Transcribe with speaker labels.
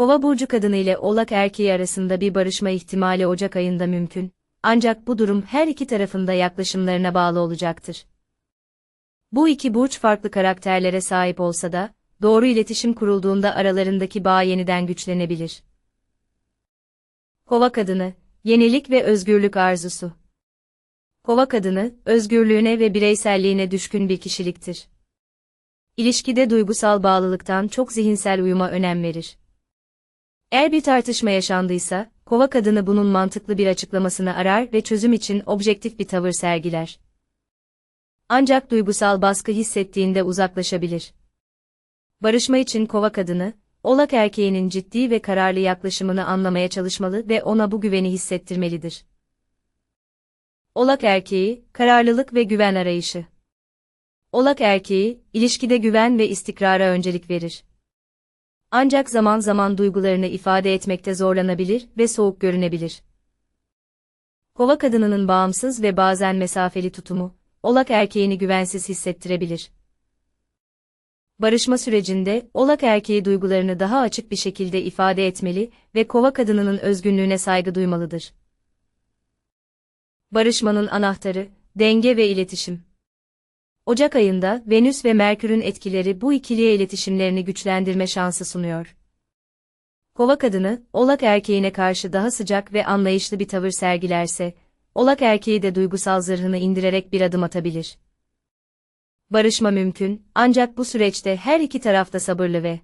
Speaker 1: Kova burcu kadını ile Oğlak erkeği arasında bir barışma ihtimali Ocak ayında mümkün. Ancak bu durum her iki tarafında yaklaşımlarına bağlı olacaktır. Bu iki burç farklı karakterlere sahip olsa da, doğru iletişim kurulduğunda aralarındaki bağ yeniden güçlenebilir. Kova kadını, yenilik ve özgürlük arzusu. Kova kadını, özgürlüğüne ve bireyselliğine düşkün bir kişiliktir. İlişkide duygusal bağlılıktan çok zihinsel uyuma önem verir. Eğer bir tartışma yaşandıysa, kova kadını bunun mantıklı bir açıklamasını arar ve çözüm için objektif bir tavır sergiler. Ancak duygusal baskı hissettiğinde uzaklaşabilir. Barışma için kova kadını, Oğlak erkeğinin ciddi ve kararlı yaklaşımını anlamaya çalışmalı ve ona bu güveni hissettirmelidir. Oğlak erkeği, kararlılık ve güven arayışı. Oğlak erkeği, ilişkide güven ve istikrara öncelik verir. Ancak zaman zaman duygularını ifade etmekte zorlanabilir ve soğuk görünebilir. Kova kadınının bağımsız ve bazen mesafeli tutumu, Oğlak erkeğini güvensiz hissettirebilir. Barışma sürecinde, Oğlak erkeği duygularını daha açık bir şekilde ifade etmeli ve kova kadınının özgünlüğüne saygı duymalıdır. Barışmanın anahtarı, denge ve iletişim. Ocak ayında Venüs ve Merkür'ün etkileri bu ikiliye iletişimlerini güçlendirme şansı sunuyor. Kova kadını, Oğlak erkeğine karşı daha sıcak ve anlayışlı bir tavır sergilerse, Oğlak erkeği de duygusal zırhını indirerek bir adım atabilir. Barışma mümkün, ancak bu süreçte her iki taraf da sabırlı ve